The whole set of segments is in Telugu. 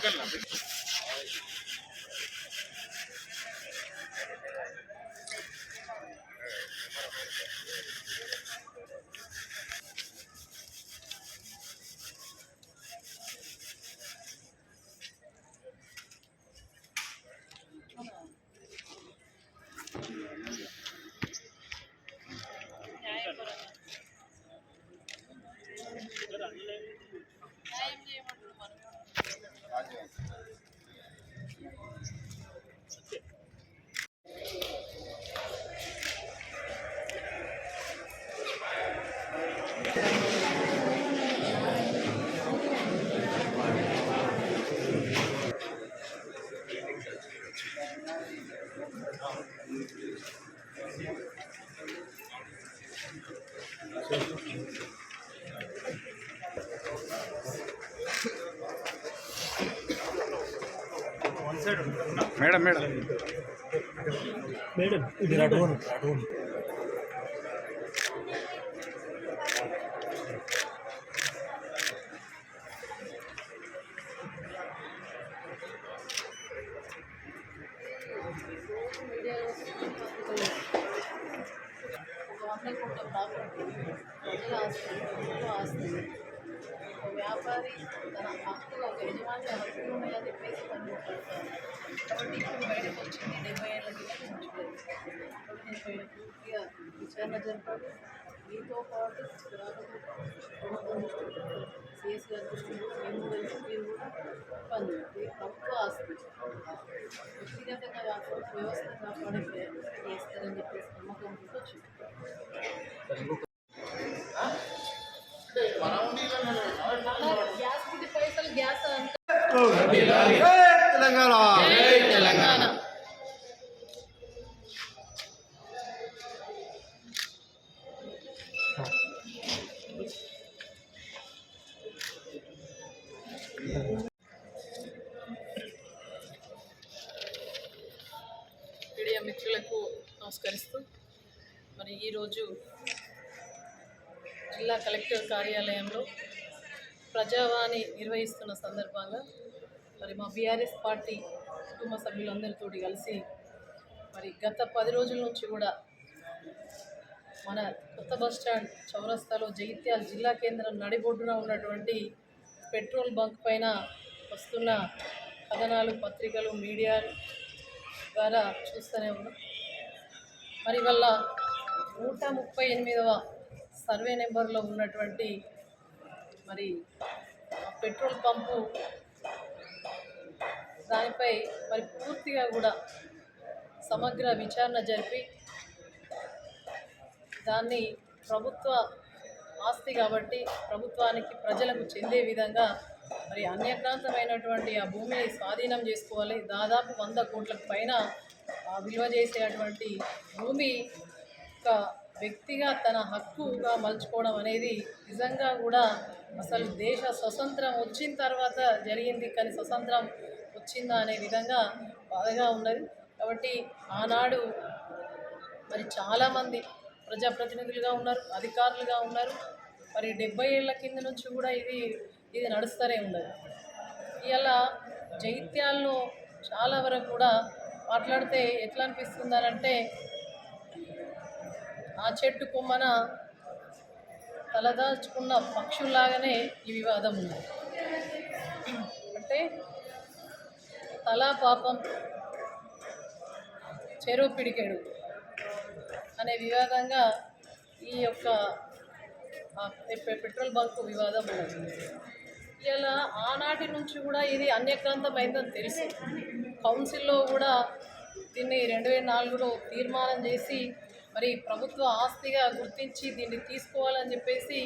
sacarla. ¿eh? Madam madam madam ఇది అడవను అడవను వంద కోట్ల ప్రాపర్టీ ప్రజల ఆస్తి ప్రభుత్వ ఆస్తి ఒక వ్యాపారి తన హక్కుగా ఒక యజమాని హక్కులు ఉన్నాయని చెప్పేసి పని మాట్లాడతారు కాబట్టి ఇప్పుడు బయటకు వచ్చింది డెబ్బై ఏళ్ళ క్రితం ఉంచుకోలేదు కాబట్టి నేను పైన పూర్తిగా విచారణ జరపాలి మీతో పాటు ప్రభుత్వం సిఎస్ గారి దృష్టిలో మేము ఇది ప్రభుత్వ ఆస్తి. వ్యక్తిగతంగా కాకుండా వ్యవస్థ కాపాడే ప్రయత్నం చేస్తారని చెప్పేసి నమ్మకం వచ్చింది గ్యాస్కి పైసలు గ్యాస్ తెలంగాణ! నమస్కరిస్తూ మరి ఈరోజు జిల్లా కలెక్టర్ కార్యాలయంలో ప్రజావాణి నిర్వహిస్తున్న సందర్భంగా మరి మా బీఆర్ఎస్ పార్టీ కుటుంబ సభ్యులందరితో కలిసి మరి గత పది రోజుల నుంచి కూడా మన కొత్త బస్ స్టాండ్ చౌరస్తాలో జగిత్యాల జిల్లా కేంద్రం నడిబొడ్డున ఉన్నటువంటి పెట్రోల్ బంక్ పైన వస్తున్న కథనాలు పత్రికలు మీడియా ద్వారా చూస్తూనే ఉన్నాం. మరి వల్ల నూట ముప్పై ఎనిమిదవ సర్వే నెంబర్లో ఉన్నటువంటి మరి పెట్రోల్ పంపు దానిపై మరి పూర్తిగా కూడా సమగ్ర విచారణ జరిపి దాన్ని ప్రభుత్వ ఆస్తి కాబట్టి ప్రభుత్వానికి ప్రజలకు చెందే విధంగా మరి అన్యక్రాంతమైనటువంటి ఆ భూమిని స్వాధీనం చేసుకోవాలి. దాదాపు వంద కోట్లకు పైన విలువ చేసేటువంటి భూమి ఒక వ్యక్తిగా తన హక్కుగా మలుచుకోవడం అనేది నిజంగా కూడా అసలు దేశ స్వతంత్రం వచ్చిన తర్వాత జరిగింది కానీ స్వతంత్రం వచ్చిందా అనే విధంగా బాధగా ఉన్నది. కాబట్టి ఆనాడు మరి చాలామంది ప్రజాప్రతినిధులుగా ఉన్నారు అధికారులుగా ఉన్నారు. మరి డెబ్బై ఏళ్ళ కింద నుంచి కూడా ఇది ఇది నడుస్తూనే ఉన్నది. ఇలా జైత్యాల్లో చాలా వరకు కూడా మాట్లాడితే ఎట్లా అనిపిస్తుందనంటే ఆ చెట్టు కొమ్మన తలదాచుకున్న పక్షుల్లాగానే ఈ వివాదం ఉంది. అంటే తలా పాపం చెరువు పిడికెడు అనే వివాదంగా ఈ యొక్క పెట్రోల్ బంక్ వివాదం ఉన్నది. ఇలా ఆనాటి నుంచి కూడా ఇది అన్యక్రాంతమైందని తెలుసు. కౌన్సిల్లో కూడా దీన్ని రెండు వేల నాలుగులో తీర్మానం చేసి మరి ప్రభుత్వ ఆస్తిగా గుర్తించి దీన్ని తీసుకోవాలని చెప్పేసి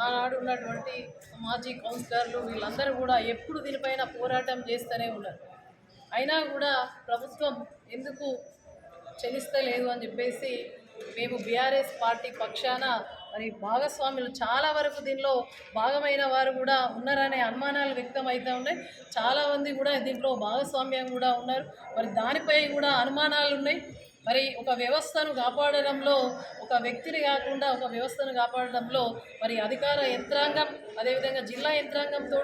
ఆనాడు ఉన్నటువంటి మాజీ కౌన్సిలర్లు వీళ్ళందరూ కూడా ఎప్పుడు దీనిపైన పోరాటం చేస్తూనే ఉన్నారు. అయినా కూడా ప్రభుత్వం ఎందుకు చెల్లిస్తలేదు అని చెప్పేసి మేము బీఆర్ఎస్ పార్టీ పక్షాన మరి భాగస్వాములు చాలా వరకు దీనిలో భాగమైన వారు కూడా ఉన్నారనే అనుమానాలు వ్యక్తం అవుతూ ఉన్నాయి. చాలామంది కూడా దీంట్లో భాగస్వామ్యం కూడా ఉన్నారు. మరి దానిపై కూడా అనుమానాలు ఉన్నాయి. మరి ఒక వ్యవస్థను కాపాడడంలో ఒక వ్యక్తిని కాకుండా ఒక వ్యవస్థను కాపాడడంలో మరి అధికార యంత్రాంగం అదేవిధంగా జిల్లా యంత్రాంగంతో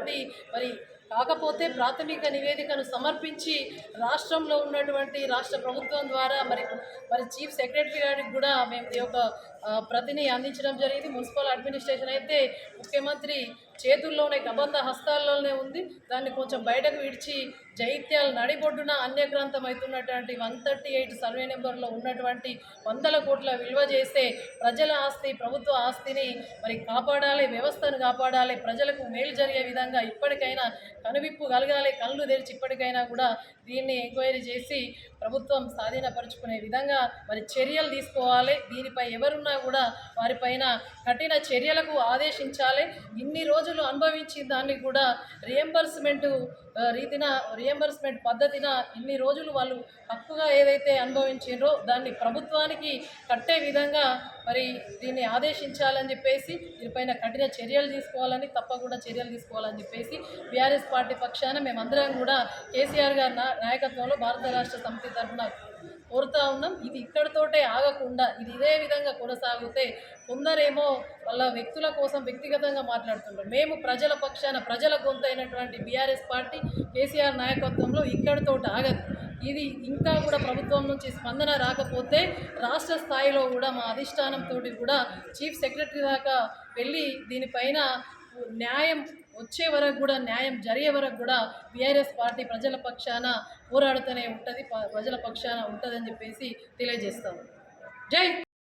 మరి కాకపోతే ప్రాథమిక నివేదికను సమర్పించి రాష్ట్రంలో ఉన్నటువంటి రాష్ట్ర ప్రభుత్వం ద్వారా మరి మరి చీఫ్ సెక్రటరీ గారికి కూడా మేము ఈ యొక్క ప్రతిని అందించడం జరిగింది. మున్సిపల్ అడ్మినిస్ట్రేషన్ అయితే ముఖ్యమంత్రి చేతుల్లోనే కబంధ హస్తాల్లోనే ఉంది. దాన్ని కొంచెం బయటకు విడిచి జైత్యాలు నడిబొడ్డున అన్యగ్రంథం అవుతున్నటువంటి వన్ థర్టీ ఎయిట్ సర్వే నెంబర్లో ఉన్నటువంటి వందల కోట్ల విలువ చేసే ప్రజల ఆస్తి ప్రభుత్వ ఆస్తిని మరి కాపాడాలి వ్యవస్థను కాపాడాలి ప్రజలకు మేలు జరిగే విధంగా ఇప్పటికైనా కనువిప్పు కలగాలి కళ్ళు తెరిచి ఇప్పటికైనా కూడా దీన్ని ఎంక్వైరీ చేసి ప్రభుత్వం స్వాధీనపరుచుకునే విధంగా మరి చర్యలు తీసుకోవాలి. దీనిపై ఎవరున్నా కూడా వారిపైన కఠిన చర్యలకు ఆదేశించాలి. ఇన్ని రోజులు అనుభవించి దాన్ని కూడా రియంబర్స్మెంటు రీతిన రియంబర్స్మెంట్ పద్ధతిన ఇన్ని రోజులు వాళ్ళు హక్కుగా ఏదైతే అనుభవించారో దాన్ని ప్రభుత్వానికి కట్టే విధంగా మరి దీన్ని ఆదేశించాలని చెప్పేసి దీనిపైన కఠిన చర్యలు తీసుకోవాలని తప్పకుండా చర్యలు తీసుకోవాలని చెప్పేసి బీఆర్ఎస్ పార్టీ పక్షాన మేమందరం కూడా కేసీఆర్ గారి నా- నాయకత్వంలో భారత రాష్ట్ర సమితి తరఫున కోరుతా ఉన్నాం. ఇది ఇక్కడితోటే ఆగకుండా ఇది ఇదే విధంగా కొనసాగితే కొందరేమో వాళ్ళ వ్యక్తుల కోసం వ్యక్తిగతంగా మాట్లాడుతున్నారు మేము ప్రజల పక్షాన ప్రజల గొంతు అయినటువంటి బీఆర్ఎస్ పార్టీ కేసీఆర్ నాయకత్వంలో ఇక్కడితోటి ఆగదు. ఇది ఇంకా కూడా ప్రభుత్వం నుంచి స్పందన రాకపోతే రాష్ట్ర స్థాయిలో కూడా మా అధిష్టానంతో కూడా చీఫ్ సెక్రటరీ దాకా వెళ్ళి దీనిపైన న్యాయం వచ్చే వరకు కూడా న్యాయం జరిగే వరకు కూడా బీఆర్ఎస్ పార్టీ ప్రజల పక్షాన పోరాడుతూనే ఉంటుంది ప్రజల పక్షాన ఉంటుందని చెప్పేసి తెలియజేస్తాము. జై